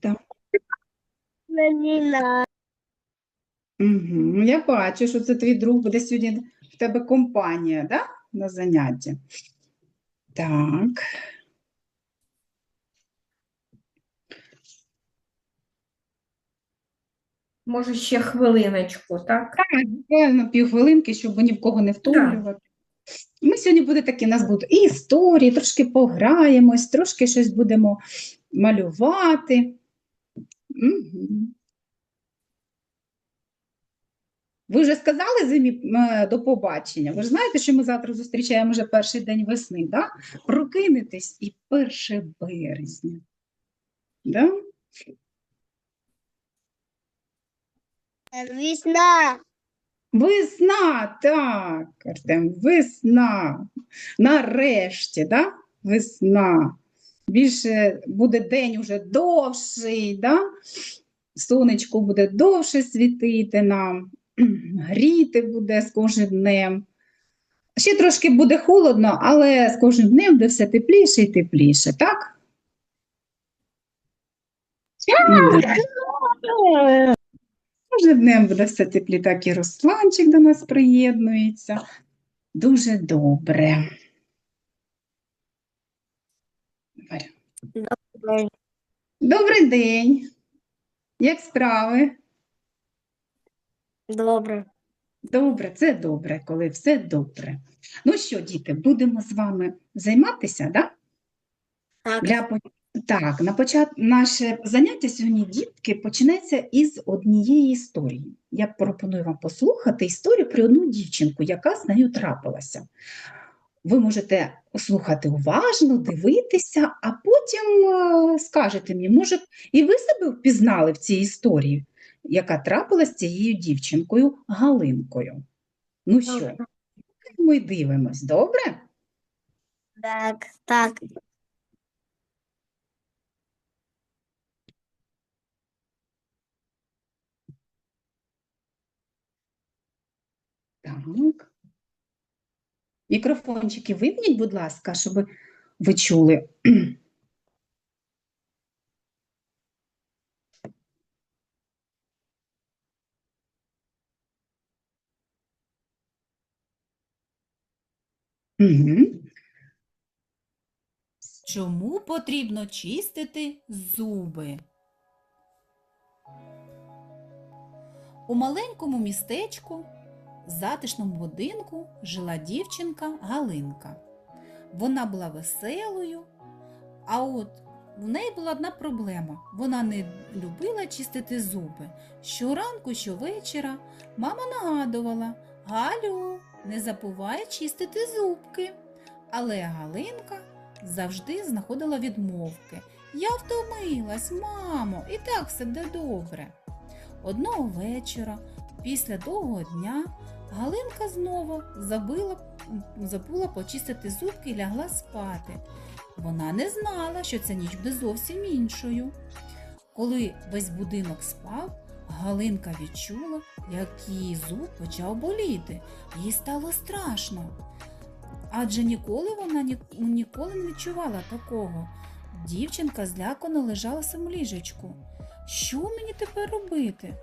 Так. Угу. Я бачу, що це твій друг буде сьогодні в тебе компанія, да? На занятті. Так. Може, ще хвилиночку, так? Так, буквально півхвилинки, щоб ні в кого не втомлювати. Ми сьогодні буде такі, у нас будуть і історії, трошки пограємось, трошки щось будемо малювати. Мгм. Ви вже сказали зимі е, до побачення? Ви ж знаєте, що ми завтра зустрічаємо вже перший день весни, да? Прокинетесь і 1 березня. Да? Весна. Весна, так, Артем, весна. Нарешті, да? Весна. Більше буде день уже довший, да? Сонечко буде довше світити нам, гріти буде з кожним днем. Ще трошки буде холодно, але з кожним днем буде все тепліше і тепліше, так? Кожним днем буде все теплі, так і Русланчик до нас приєднується. Дуже добре. Варя. Добрий день. Як справи? Добре. Добре, це добре, коли все добре. Ну що, діти, будемо з вами займатися, да? Так. Для... Так, на почат... наше заняття сьогодні, дітки, почнеться із однієї історії. Я пропоную вам послухати історію про одну дівчинку, яка з нею трапилася. Ви можете слухати уважно, дивитися, а потім е, скажете мені, може, і ви себе впізнали в цій історії, яка трапилась з цією дівчинкою Галинкою. Ну що, ми дивимось, добре? Так, так. Так. Мікрофончики вимкніть, будь ласка, щоб ви чули. Угу. Чому потрібно чистити зуби? У маленькому містечку, затишному будинку жила дівчинка Галинка. Вона була веселою, а от в неї була одна проблема. Вона не любила чистити зуби. Щоранку, щовечора мама нагадувала Галю, не забувай чистити зубки. Але Галинка завжди знаходила відмовки. Я втомилась, мамо, і так все буде добре. Одного вечора, після довгого дня, Галинка знову забила, забула почистити зубки і лягла спати. Вона не знала, що ця ніч буде зовсім іншою. Коли весь будинок спав, Галинка відчула, як її зуб почав боліти. Їй стало страшно. Адже ніколи вона ні, ніколи не відчувала такого. Дівчинка злякано лежала в ліжечку. Що мені тепер робити?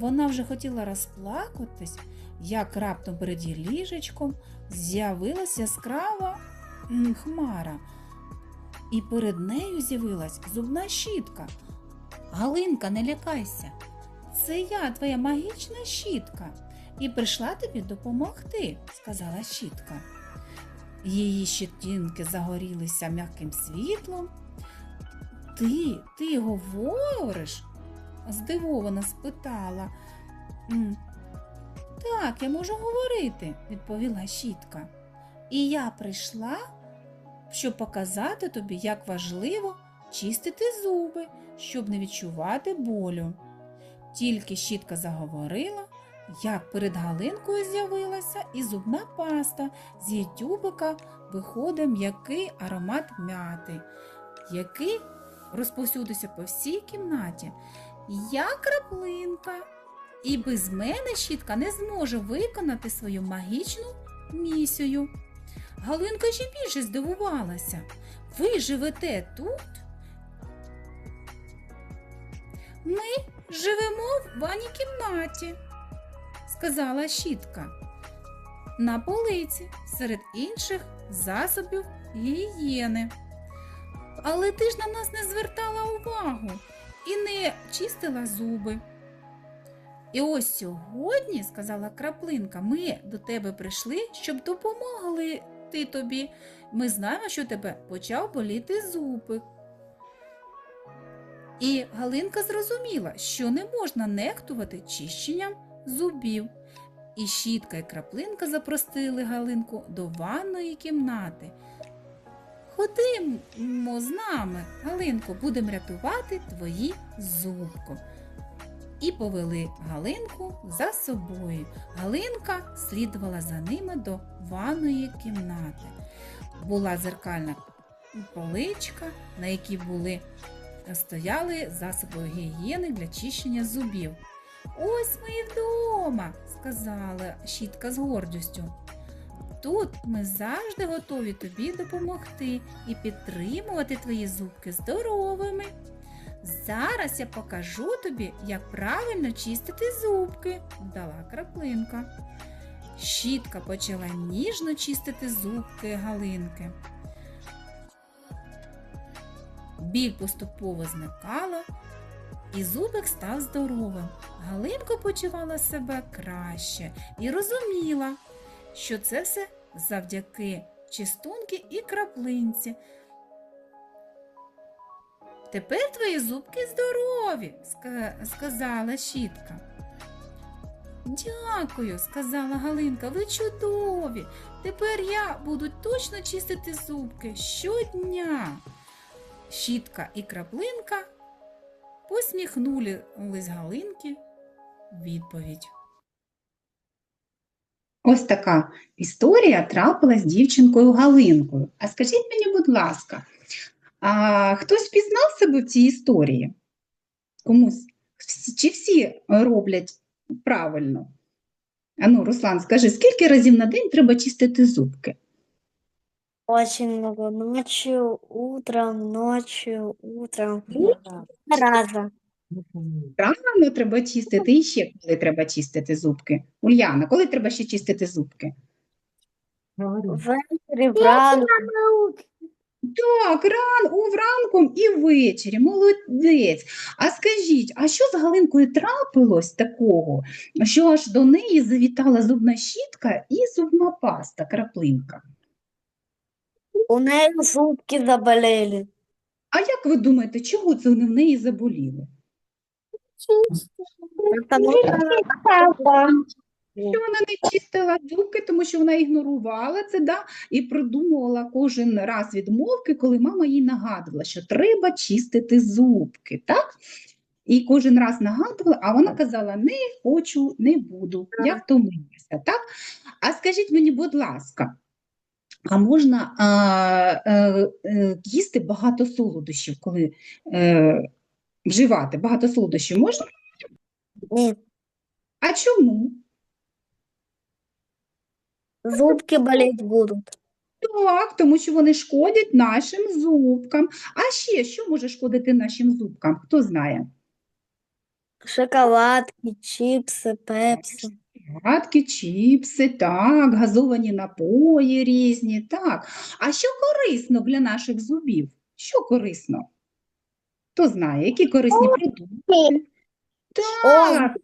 Вона вже хотіла розплакатись, як раптом перед її ліжечком з'явилася яскрава хмара, і перед нею з'явилась зубна щітка. Галинка, не лякайся. Це я, твоя магічна щітка, і прийшла тобі допомогти, сказала щітка. Її щетинки загорілися м'яким світлом. Ти, ти говориш? Здивовано спитала. Так, я можу говорити, відповіла щітка. І я прийшла, щоб показати тобі, як важливо чистити зуби, щоб не відчувати болю. Тільки щітка заговорила, як перед Галинкою з'явилася і зубна паста, з її тюбика виходить м'який аромат м'яти, який розповсюдився по всій кімнаті. Я краплинка, і без мене щітка не зможе виконати свою магічну місію. Галинка ще більше здивувалася. Ви живете тут? Ми живемо в ванній кімнаті, сказала щітка. На полиці серед інших засобів гігієни. Але ти ж на нас не і не чистила зуби. І ось сьогодні, сказала краплинка, ми до тебе прийшли, щоб допомогли ти тобі. Ми знаємо, що тебе почав боліти зубик. І Галинка зрозуміла, що не можна нехтувати чищенням зубів. І щітка і краплинка запросили Галинку до ванної кімнати. Ходимо з нами, Галинко, будемо рятувати твої зубко. І повели Галинку за собою. Галинка слідувала за ними до ванної кімнати. Була зеркальна поличка, на якій були стояли засоби гігієни для чищення зубів. Ось ми і вдома, сказала щітка з гордістю. Тут ми завжди готові тобі допомогти і підтримувати твої зубки здоровими. Зараз я покажу тобі, як правильно чистити зубки, дала краплинка. Щітка почала ніжно чистити зубки Галинки. Біль поступово зникала, і зубик став здоровим. Галинка почувала себе краще і розуміла, що це все завдяки чистунки і краплинці. Тепер твої зубки здорові, сказала щітка. Дякую, сказала Галинка, ви чудові. Тепер я буду точно чистити зубки щодня. Щітка і краплинка посміхнулись Галинки відповідь. Ось така історія трапилась з дівчинкою Галинкою. А скажіть мені, будь ласка, а хтось пізнав себе в цій історії? Комусь? Чи всі роблять правильно? Ану, Руслан, скажи, скільки разів на день треба чистити зубки? Очень много. Ночью, утром, ночью, утром. Два раза. Рано треба чистити і ще коли треба чистити зубки. Ульяна, коли треба ще чистити зубки? Ввечері, вранці. Так, ран, у вранком і ввечері. Молодець. А скажіть, а що з Галинкою трапилось такого, що аж до неї завітала зубна щітка і зубна паста, краплинка? У неї зубки заболели. А як ви думаєте, чого це вони в неї заболіли? Що вона не чистила зубки, тому що вона ігнорувала це, да? і придумувала кожен раз відмовки, коли мама їй нагадувала, що треба чистити зубки, так? І кожен раз нагадувала, а вона казала: не хочу, не буду, я втомилася, так? А скажіть мені, будь ласка, а можна а, е, е, їсти багато солодощів, коли е, вживати багато солодощів можна? ні, А чому? зубки болеть будуть. Так, тому що вони шкодять нашим зубкам. А ще що може шкодити нашим зубкам? Хто знає? Шоколадки, чипси, пепси. Гадки, чіпси, так, газовані напої різні, так. А що корисно для наших зубів? Що корисно? Хто знає, які корисні продукти? Так,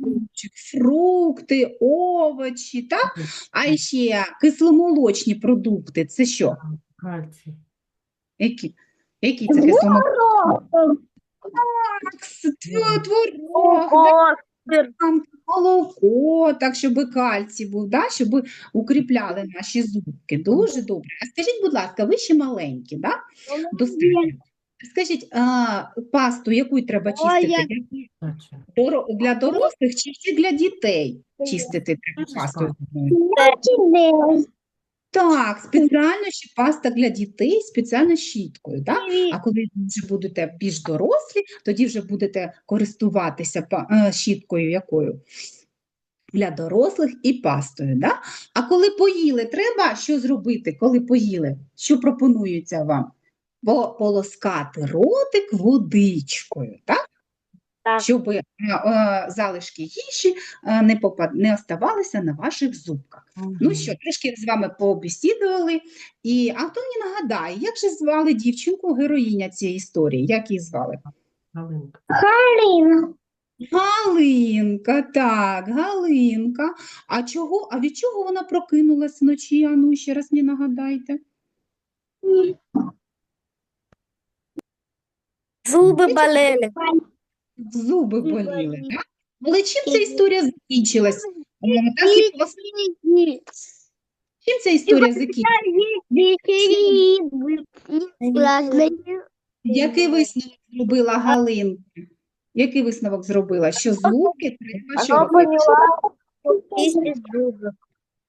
фрукти, овочі, так? А ще кисломолочні продукти. Це що? Кальцій. Які? Які це кисломолочні? Так, творог, молоко, так, щоб кальцій був, да, щоб укріпляли наші зубки. Дуже добре. А скажіть, будь ласка, ви ще маленькі, да? Достатньо. Скажіть, а, пасту яку треба чистити? доро- для дорослих чи ще для дітей чистити треба пасту? Так, спеціально ще паста для дітей, спеціально щіткою, да? А коли вже будете більш дорослі, тоді вже будете користуватися па- е, щіткою якою? Для дорослих і пастою. Да? А коли поїли, треба що зробити, коли поїли? Що пропонується вам? Полоскати ротик водичкою, так? Так. щоб е, е, залишки їжі е, не, попад... не оставалися на ваших зубках. Ну що, трішки з вами пообесідували. І а хто мені нагадає, як же звали дівчинку героїня цієї історії? Як її звали? Галинка. Галина. Галинка, так, Галинка. А чого? А від чого вона прокинулась вночі? Ану, ще раз мені нагадайте. Зубы болели. Зуби боліли, так? Але чим ця історія закінчилась? Е, Так і пос- чим ця історія закінчилась? Який висновок зробила Галинка? Який висновок зробила? Що зубки треба що робити? Чистить зубы.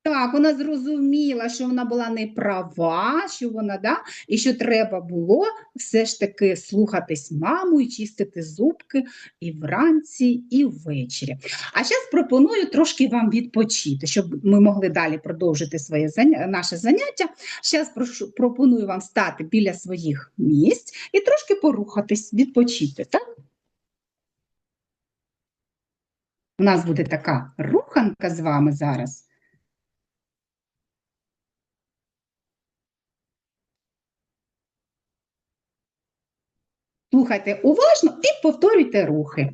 Так, вона зрозуміла, що вона була не права, що вона, да, і що треба було все ж таки слухатись маму і чистити зубки і вранці, і ввечері. А зараз пропоную трошки вам відпочити, щоб ми могли далі продовжити своє наше заняття. Зараз пропоную вам стати біля своїх місць і трошки порухатись, відпочити, так? У нас буде така руханка з вами зараз. Слухайте уважно і повторюйте рухи.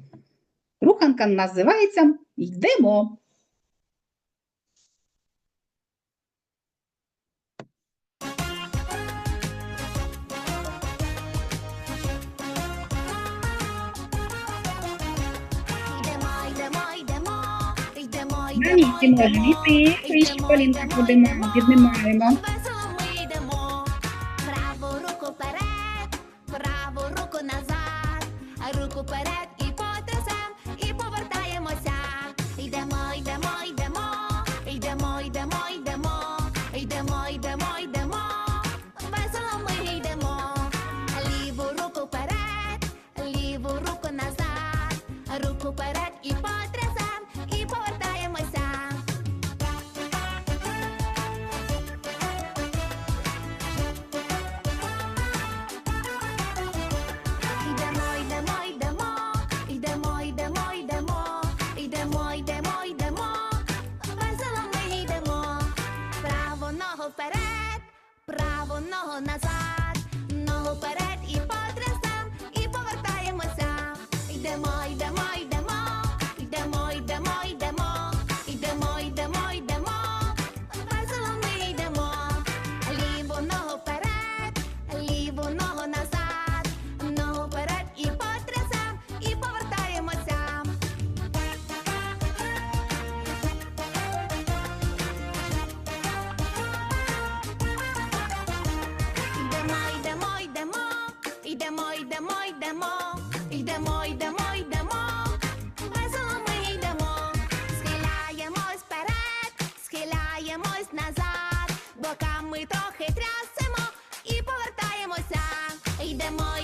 Руханка називається Йдемо. На місці можемо йти, трішки колінка піднімаємо, para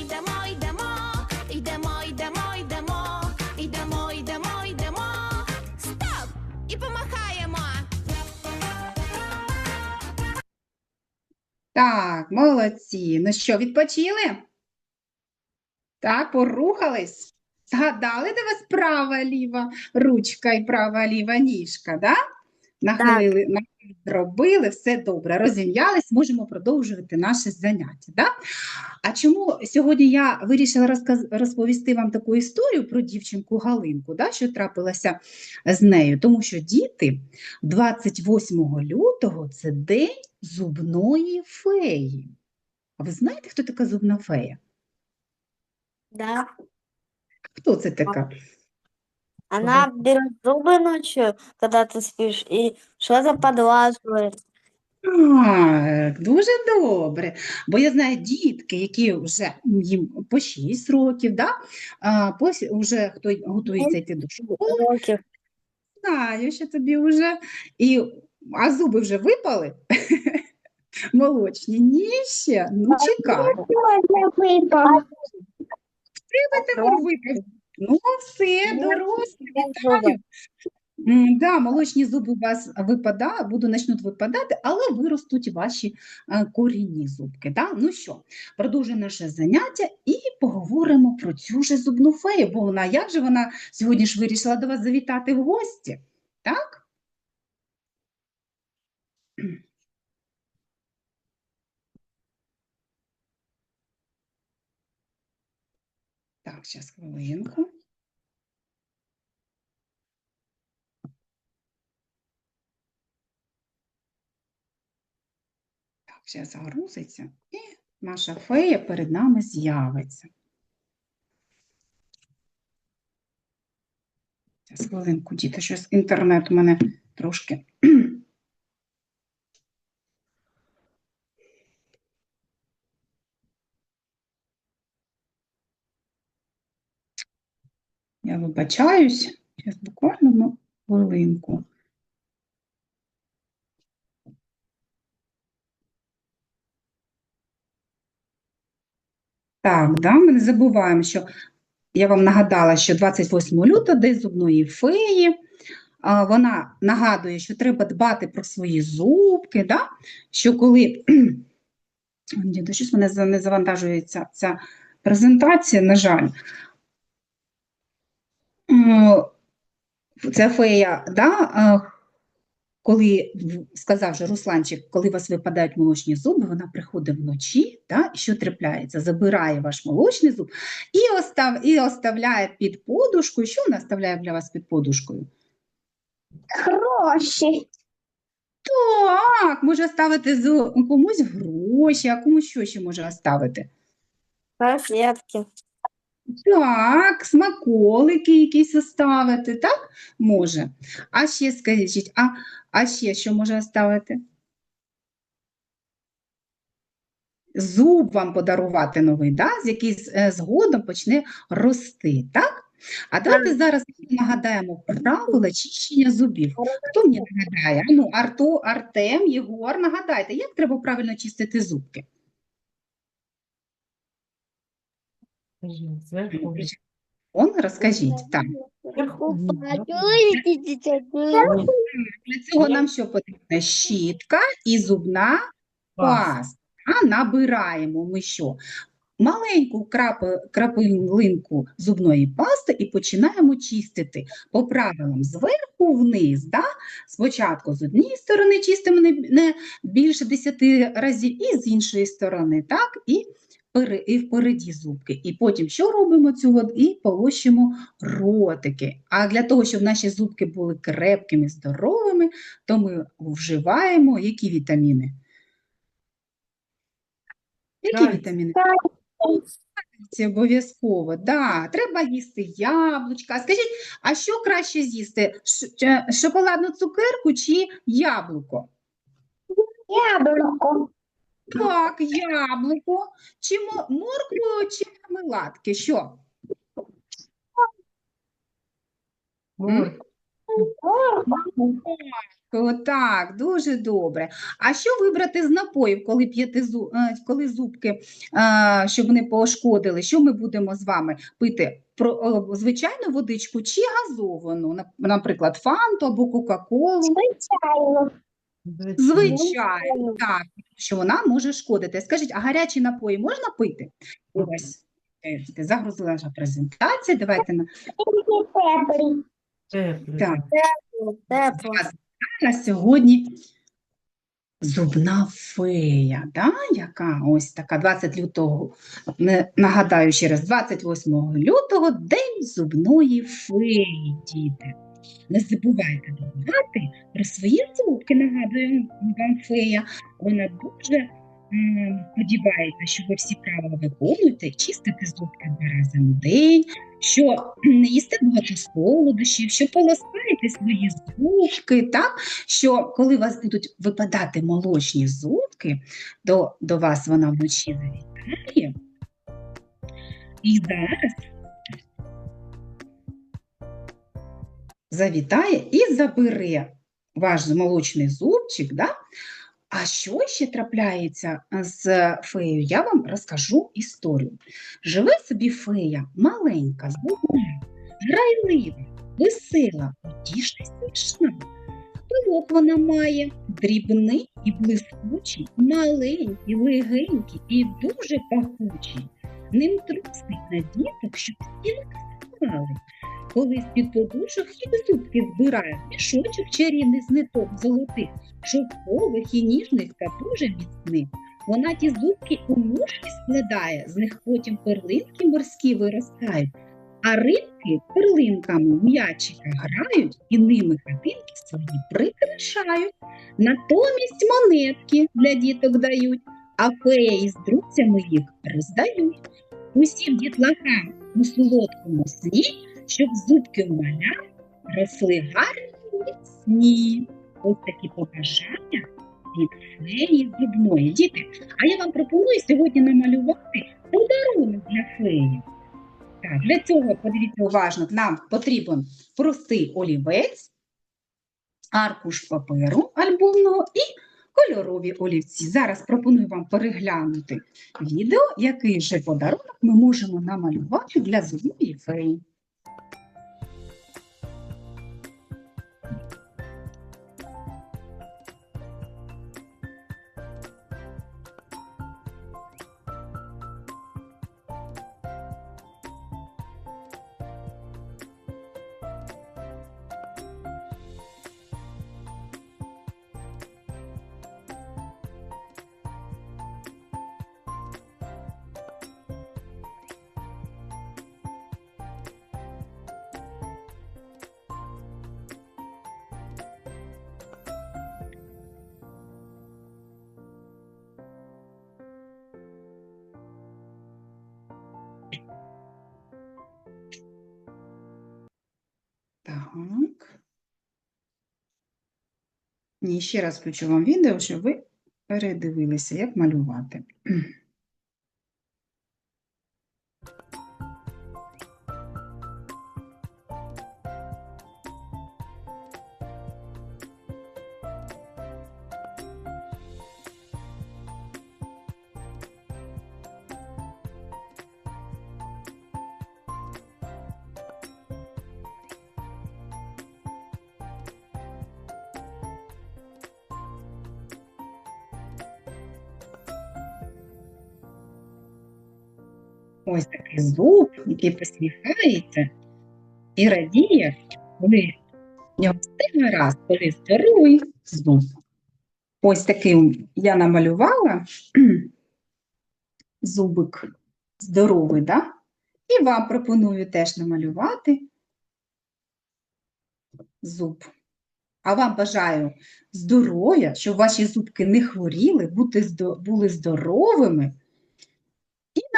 йдемо, йдемо, йдемо, йдемо, йдемо, йдемо, йдемо, йдемо. Стоп! І помахаємо. Так, молодці. Ну що, відпочили? Так, порухались. Згадали, де вас права ліва ручка і права ліва ніжка, да? Нахилили. Так зробили, все добре, розім'ялись, можемо продовжувати наше заняття. Да? А чому сьогодні я вирішила розказ... розповісти вам таку історію про дівчинку Галинку, да, що трапилося з нею? Тому що діти 28 лютого це день зубної феї. А ви знаєте, хто така зубна фея? Да. Хто це така? Она берет зубы ночью, когда ты спишь, и что-то подлаживает. Так, дуже добре. Бо я знаю дітки, які вже їм по 6 років, да? а, пос- вже хто й готується йти до школи, Уроки. знаю, що тобі вже, і, а зуби вже випали? Молочні, ні ще, ну чекай. Тебе Тимур випав. Ну все, дорослі, вітаю. М, Да, молочні зуби у вас випада, буду, почнуть випадати, але виростуть ваші е, корінні зубки. Да? Ну що, продовжуємо наше заняття і поговоримо про цю же зубну фею, бо вона як же вона сьогодні ж вирішила до вас завітати в гості, так? Так, зараз хвилинку. Так, зараз загрузиться, і наша фея перед нами з'явиться. Зараз хвилинку, діти, щось інтернет у мене трошки. Я вибачаюсь, зараз буквально хвилинку. Так, да, ми не забуваємо, що я вам нагадала, що 28 лютого День зубної феї. Вона нагадує, що треба дбати про свої зубки, да? що коли Ні, щось мене не завантажується ця презентація, на жаль. Ця фея, да, коли сказав же Русланчик, коли у вас випадають молочні зуби, вона приходить вночі, да, і що трапляється? Забирає ваш молочний зуб і, остав, і оставляє під подушкою. Що вона оставляє для вас під подушкою? Гроші. Так, може ставити з комусь гроші, а комусь що ще може оставити? Конфетки. Так, смаколики якісь оставити, так? Може. А ще скажіть, а, а ще що може оставити? Зуб вам подарувати новий, да? з який е, згодом почне рости, так? А давайте зараз нагадаємо правила чищення зубів. Хто мені нагадає? Ну, Арту, Артем, Єгор, нагадайте, як треба правильно чистити зубки? Зверху. Он, розкажіть. Так. Для цього нам що потрібно? Щітка і зубна паста. А набираємо ми що? Маленьку крапи- крапинку зубної пасти і починаємо чистити по правилам зверху вниз. Да? Спочатку з однієї сторони чистимо не, більше 10 разів, і з іншої сторони, так? І, і впереді зубки. І потім що робимо цього? І полощимо ротики. А для того, щоб наші зубки були крепкими, здоровими, то ми вживаємо які вітаміни? Які Кальцій. вітаміни? Це обов'язково, да. Треба їсти яблучка. А Скажіть, а що краще з'їсти? Ш- Шоколадну цукерку чи яблуко? Яблуко. Так, яблуко, чи моркву, чи мармеладки? Що? Морква. Так, дуже добре. А що вибрати з напоїв, коли п'єте зу- е, коли зубки, е, щоб не пошкодили? Що ми будемо з вами пити? Про, е, звичайну водичку чи газовану? Наприклад, фанту або кока-колу? Звичайно. Звичайно, так, що вона може шкодити. Скажіть, а гарячі напої можна пити? Ось, загрузила наша презентація. Давайте на так. На сьогодні зубна фея, да? яка ось така 20 лютого, не, нагадаю ще раз, 28 лютого День зубної феї, діти. Не забувайте дбати про свої зубки, нагадую вам фея. Вона дуже сподівається, що ви всі правила виконуєте, чистите зубки два рази на день, що не їсте багато солодощів, що полоскаєте свої зубки, так? що коли у вас будуть випадати молочні зубки, до, до вас вона вночі завітає. І зараз завітає і забере ваш молочний зубчик. Да? А що ще трапляється з феєю? Я вам розкажу історію. Живе собі фея маленька, зубна, грайлива, весела, утішна смачна. Пилок вона має дрібний і блискучий, маленький, легенький і дуже пахучий. Ним трусить на діток, щоб всі касали. Коли з-під подушок і зубки збирає, мішочок чарівний з ниток золотих, шовкових і ніжних та дуже міцних. Вона ті зубки у ножки складає, з них потім перлинки морські виростають, а рибки перлинками м'ячика грають і ними хатинки свої прикрашають. Натомість монетки для діток дають, а фея із друзями їх роздають. Усім дітлахам у солодкому сні, щоб зубки у маля росли гарні і міцні. Ось такі побажання від феї зубної. Діти, а я вам пропоную сьогодні намалювати подарунок для феї. Так, для цього подивіться уважно, нам потрібен простий олівець, аркуш паперу альбомного і кольорові олівці. Зараз пропоную вам переглянути відео, який же подарунок ми можемо намалювати для зубної феї. Ні, ще раз включу вам відео, щоб ви передивилися, як малювати. Ось такий зуб, який посміхається і радіє, коли в нього все гаразд, коли здоровий зуб. Ось такий я намалювала зубик здоровий, да? І вам пропоную теж намалювати зуб. А вам бажаю здоров'я, щоб ваші зубки не хворіли, були здоровими.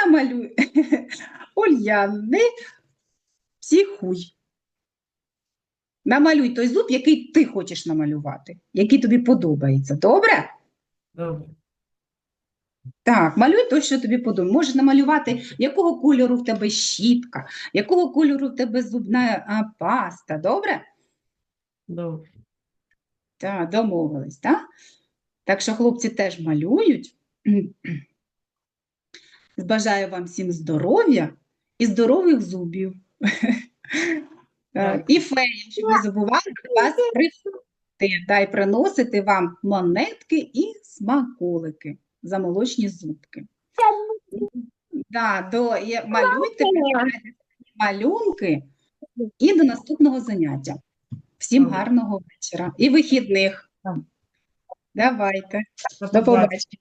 Намалюй Ульян, психуй. Намалюй той зуб, який ти хочеш намалювати, який тобі подобається. Добре? Добре. Так, малюй той, що тобі подобається. Можеш намалювати, якого кольору в тебе щітка, якого кольору в тебе зубна а, паста. Добре? Добре. Так, домовились, так? Так що хлопці теж малюють. Бажаю вам всім здоров'я і здорових зубів. Так, Так. І феї, щоб не забували до вас приходити, та й приносити вам монетки і смаколики за молочні зубки. Да, до, малюйте, малюнки і до наступного заняття. Всім гарного вечора і вихідних. Давайте. До. Побачення.